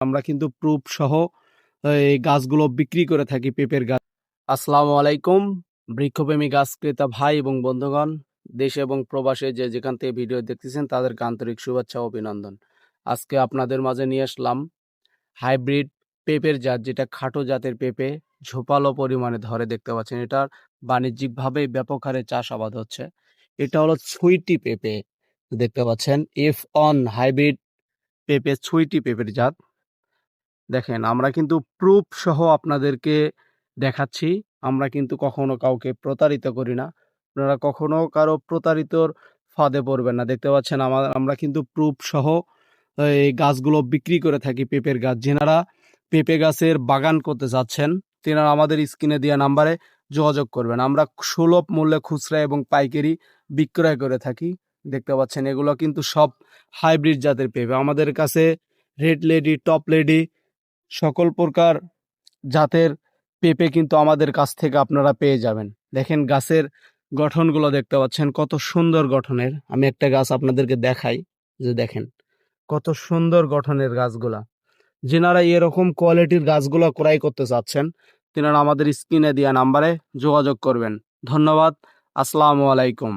আমরা কিন্তু প্রুফ সহ, এই গাছগুলো বিক্রি করে থাকি পেঁপের গাছ। আসসালামু আলাইকুম, বৃক্ষপ্রেমী গাছ ক্রেতা ভাই এবং বন্ধুগণ, দেশে এবং প্রবাসে যে যেখান থেকে ভিডিও দেখতেছেন তাদেরকে আন্তরিক শুভেচ্ছা ও অভিনন্দন। আজকে আপনাদের মাঝে নিয়ে আসলাম হাইব্রিড পেঁপের জাত, যেটা খাটো জাতের পেঁপে, ঝোপালো পরিমাণে ধরে দেখতে পাচ্ছেন। এটার বাণিজ্যিকভাবে ব্যাপক হারে চাষাবাদ হচ্ছে। এটা হলো ছুইটি পেঁপে, দেখতে পাচ্ছেন। এফ অন হাইব্রিড পেঁপে, ছুইটি পেঁপের জাত। দেখেন, আমরা কিন্তু প্রুফ সহ আপনাদেরকে দেখাচ্ছি। আমরা কিন্তু কখনো কাউকে প্রতারিত করি না। আপনারা কখনো কারও প্রতারিতর ফাঁদে পড়বেন না। দেখতে পাচ্ছেন আমার আমরা কিন্তু প্রুফ সহ এই গাছগুলো বিক্রি করে থাকি পেঁপের গাছ। যেনারা পেঁপে গাছের বাগান করতে চাচ্ছেন তেনারা আমাদের স্ক্রিনে দেওয়া নাম্বারে যোগাযোগ করবেন। আমরা সুলভ মূল্যে খুচরা এবং পাইকারি বিক্রয় করে থাকি। দেখতে পাচ্ছেন এগুলো কিন্তু সব হাইব্রিড জাতের পেঁপে। আমাদের কাছে রেড লেডি টপ লেডি সকল প্রকার জাতের পেঁপে কিন্তু আমাদের কাছ থেকে আপনারা পেয়ে যাবেন। দেখেন গাছের গঠনগুলো দেখতে পাচ্ছেন, কত সুন্দর গঠনের। আমি একটা গাছ আপনাদেরকে দেখাই যে দেখেন, কত সুন্দর গঠনের গাছগুলা। যেনারা এরকম কোয়ালিটির গাছগুলো ক্রয় করতে চাচ্ছেন, তেনারা আমাদের স্ক্রিনে দেওয়া নাম্বারে যোগাযোগ করবেন। ধন্যবাদ, আসসালামু আলাইকুম।